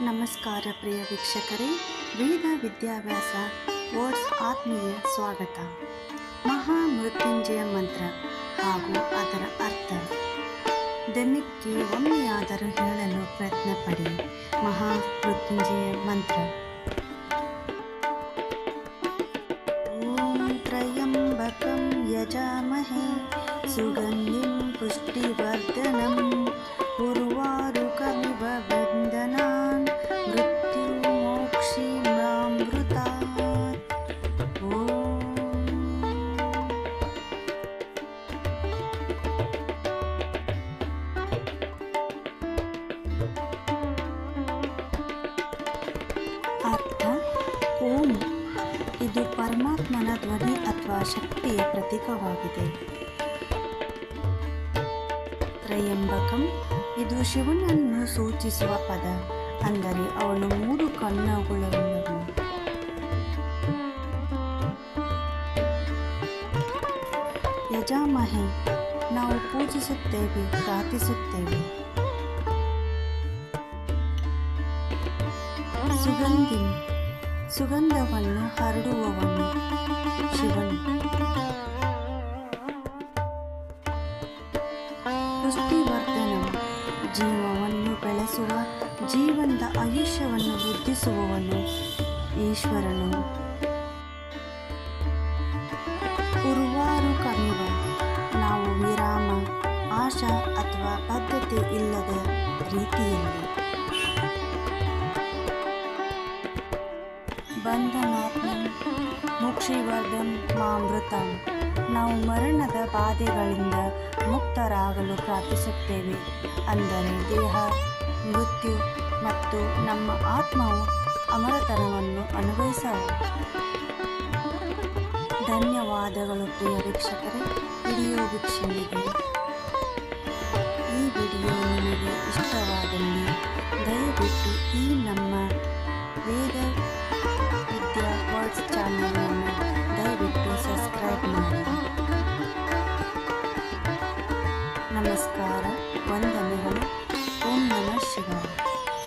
ನಮಸ್ಕಾರ ಪ್ರಿಯ ವೀಕ್ಷಕರೇ, ವೇದ ವಿದ್ಯಾಭ್ಯಾಸ ವರ್ಡ್ಸ್ ಆತ್ಮೀಯ ಸ್ವಾಗತ. ಮಹಾಮೃತ್ಯುಂಜಯ ಮಂತ್ರ ಹಾಗೂ ಅದರ ಅರ್ಥ. ದಿನಕ್ಕೆ ಒಮ್ಮೆಯಾದರೂ ಹೇಳಲು ಪ್ರಯತ್ನ ಪಡಿ ಮಹಾಮೃತ್ಯುಂಜಯ ಮಂತ್ರ. ಓಂ ತ್ರಯಂಬಕಂ ಯಜಾಮಹೇ, ಸುಗಂಧಿಂ ಪುಷ್ಟಿವರ್ಧನಂ. ಪರಮಾತ್ಮನ ಧ್ವನಿ ಅಥವಾ ಶಕ್ತಿಯ ಪ್ರತೀಕವಾಗಿದೆ. ತ್ರಯಂಬಕಂ, ಇದು ಶಿವನನ್ನು ಸೂಚಿಸುವ ಪದ, ಅಂದರೆ ಅವನು ಮೂರು ಕಣ್ಣುಗಳುಳ್ಳವನು ಯಜಾಮಹಿ, ನಾವು ಪೂಜಿಸುತ್ತೇವೆ, ಪ್ರಾರ್ಥಿಸುತ್ತೇವೆ. ಸುಗಂಧಿ, ಸುಗಂಧವನ್ನು ಪುಷ್ಟಿವರ್ಧನ ಜೀವವನ್ನು ಬೆಳೆಸುವ ಜೀವನದ ಆಯುಷ್ಯವನ್ನು ವೃದ್ಧಿಸುವವನು ಈಶ್ವರನು. ಕುರುವಾರು ಕರೆಯುವ ನಾವು ವಿರಾಮ, ಆಶಾ ಅಥವಾ ಬದ್ಧತೆ ಇಲ್ಲದ ರೀತಿಯಲ್ಲಿ. ಬಂಧನಾತ್ಮ ಮುಕ್ಷಿವರ್ಧನ್ ಮಾಮೃತಂ ನಾವು ಮರಣದ ಬಾಧೆಗಳಿಂದ ಮುಕ್ತರಾಗಲು ಪ್ರಾರ್ಥಿಸುತ್ತೇವೆ. ಅಂದರೆ ದೇಹ, ಮೃತ್ಯು ಮತ್ತು ನಮ್ಮ ಆತ್ಮವು ಅಮರತನವನ್ನು ಅನುಭವಿಸವು ಧನ್ಯವಾದಗಳು ಪ್ರಿಯ ವೀಕ್ಷಕರೇ. ವಿಡಿಯೋ ವೀಕ್ಷಣೆಗೆ minhas caras.